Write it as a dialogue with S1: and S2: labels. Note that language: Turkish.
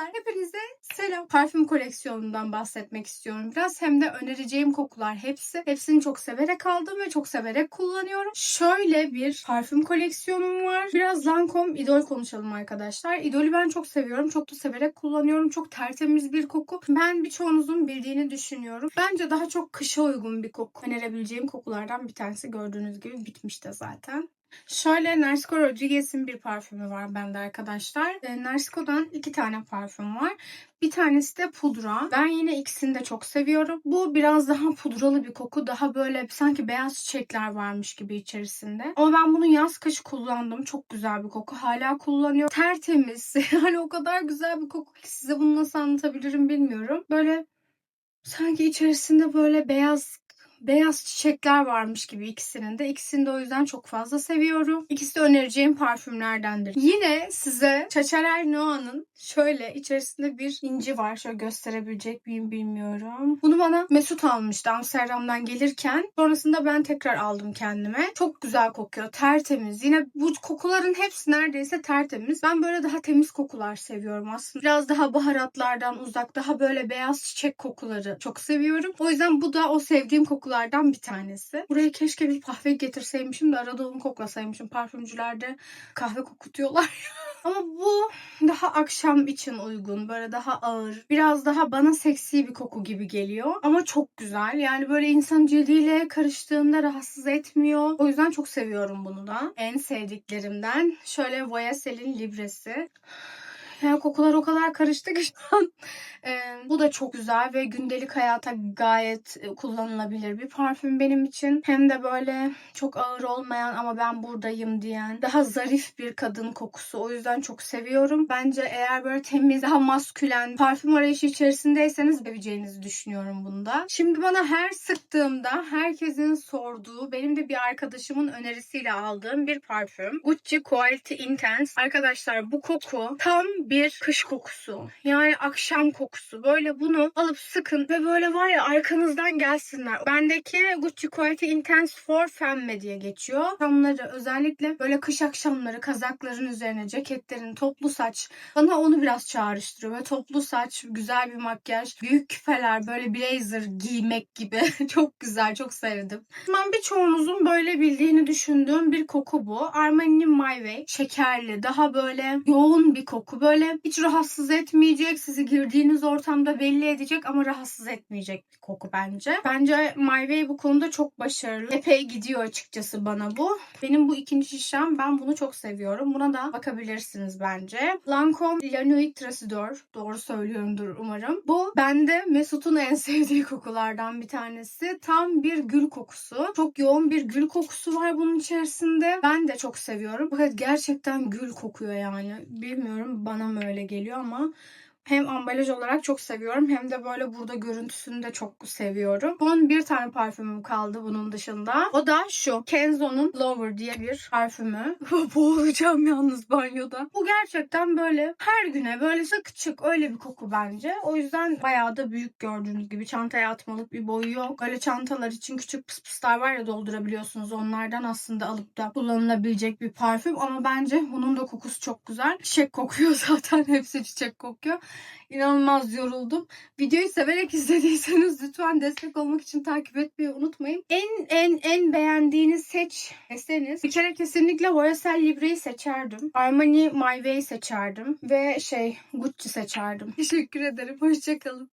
S1: Merhabalar, hepinize selam. Parfüm koleksiyonundan bahsetmek istiyorum biraz. Hem de önereceğim kokular hepsi. Hepsini çok severek aldım ve çok severek kullanıyorum. Şöyle bir parfüm koleksiyonum var. Biraz Lancome Idol konuşalım arkadaşlar. Idol'ü ben çok seviyorum. Çok da severek kullanıyorum. Çok tertemiz bir koku. Ben birçoğunuzun bildiğini düşünüyorum. Bence daha çok kışa uygun bir koku. Önerebileceğim kokulardan bir tanesi gördüğünüz gibi bitmiş de zaten. Şöyle Narciso Rodriguez'in bir parfümü var bende arkadaşlar. E, Narciso'dan iki tane parfüm var. Bir tanesi de pudra. Ben yine ikisini de çok seviyorum. Bu biraz daha pudralı bir koku. Daha böyle sanki beyaz çiçekler varmış gibi içerisinde. Ama ben bunu yaz kış kullandım. Çok güzel bir koku. Hala kullanıyorum. Tertemiz. Yani o kadar güzel bir koku ki size bunu nasıl anlatabilirim bilmiyorum. Böyle sanki içerisinde böyle beyaz beyaz çiçekler varmış gibi ikisinin de. İkisini de o yüzden çok fazla seviyorum. İkisi de önereceğim parfümlerdendir. Yine size Çaçarer Noah'nın şöyle içerisinde bir inci var. Şöyle gösterebilecek miyim bilmiyorum. Bunu bana Mesut almıştı Amsterdam'dan gelirken. Sonrasında ben tekrar aldım kendime. Çok güzel kokuyor. Tertemiz. Yine bu kokuların hepsi neredeyse tertemiz. Ben böyle daha temiz kokular seviyorum aslında. Biraz daha baharatlardan uzak, daha böyle beyaz çiçek kokuları çok seviyorum. O yüzden bu da o sevdiğim kokulardan bir tanesi. Buraya keşke bir kahve getirseymişim de arada onu koklasaymışım. Parfümcülerde kahve kokutuyorlar. Ama bu daha akşam için uygun. Böyle daha ağır. Biraz daha bana seksi bir koku gibi geliyor. Ama çok güzel. Yani böyle insan cildiyle karıştığında rahatsız etmiyor. O yüzden çok seviyorum bunu da. En sevdiklerimden şöyle Voyasel'in Libresi. Yani kokular o kadar karıştı ki şu an. Ee, bu da çok güzel ve gündelik hayata gayet e, kullanılabilir bir parfüm benim için. Hem de böyle çok ağır olmayan ama ben buradayım diyen daha zarif bir kadın kokusu. O yüzden çok seviyorum. Bence eğer böyle temiz, daha maskülen parfüm arayışı içerisindeyseniz seveceğinizi düşünüyorum bunda. Şimdi bana her sıktığımda herkesin sorduğu, benim de bir arkadaşımın önerisiyle aldığım bir parfüm. Gucci Quality Intense. Arkadaşlar bu koku tam bir kış kokusu. Yani akşam kokusu. Böyle bunu alıp sıkın ve böyle var ya arkanızdan gelsinler. Bendeki Gucci Quality Intense for Femme diye geçiyor. Akşamları özellikle böyle kış akşamları kazakların üzerine ceketlerin toplu saç bana onu biraz çağrıştırıyor. Ve toplu saç, güzel bir makyaj, büyük küpeler, böyle blazer giymek gibi. çok güzel, çok sevdim. Ben birçoğunuzun böyle bildiğini düşündüğüm bir koku bu. Armani'nin My Way. Şekerli, daha böyle yoğun bir koku. Böyle hiç rahatsız etmeyecek, sizi girdiğiniz ortamda belli edecek ama rahatsız etmeyecek bir koku bence. Bence My Way bu konuda çok başarılı. Epey gidiyor açıkçası bana bu. Benim bu ikinci şişem. Ben bunu çok seviyorum. Buna da bakabilirsiniz bence. Lancome La Nuit Tracador. Doğru söylüyorumdur umarım. Bu bende Mesut'un en sevdiği kokulardan bir tanesi. Tam bir gül kokusu. Çok yoğun bir gül kokusu var bunun içerisinde. Ben de çok seviyorum. Fakat gerçekten gül kokuyor yani. Bilmiyorum bana mı öyle geliyor ama hem ambalaj olarak çok seviyorum hem de böyle burada görüntüsünü de çok seviyorum. Son bir tane parfümüm kaldı bunun dışında. O da şu. Kenzo'nun Lover diye bir parfümü. Boğulacağım yalnız banyoda. Bu gerçekten böyle her güne böyle sık çık öyle bir koku bence. O yüzden bayağı da büyük gördüğünüz gibi çantaya atmalık bir boyu yok. Böyle çantalar için küçük pıs pıslar var ya doldurabiliyorsunuz. Onlardan aslında alıp da kullanılabilecek bir parfüm. Ama bence bunun da kokusu çok güzel. Çiçek kokuyor zaten. Hepsi çiçek kokuyor. İnanılmaz yoruldum. Videoyu severek izlediyseniz lütfen destek olmak için takip etmeyi unutmayın. En en en beğendiğiniz seç deseniz bir kere kesinlikle Voyasel Libre'yi seçerdim. Armani My Way seçerdim. Ve şey Gucci seçerdim. Teşekkür ederim. Hoşçakalın.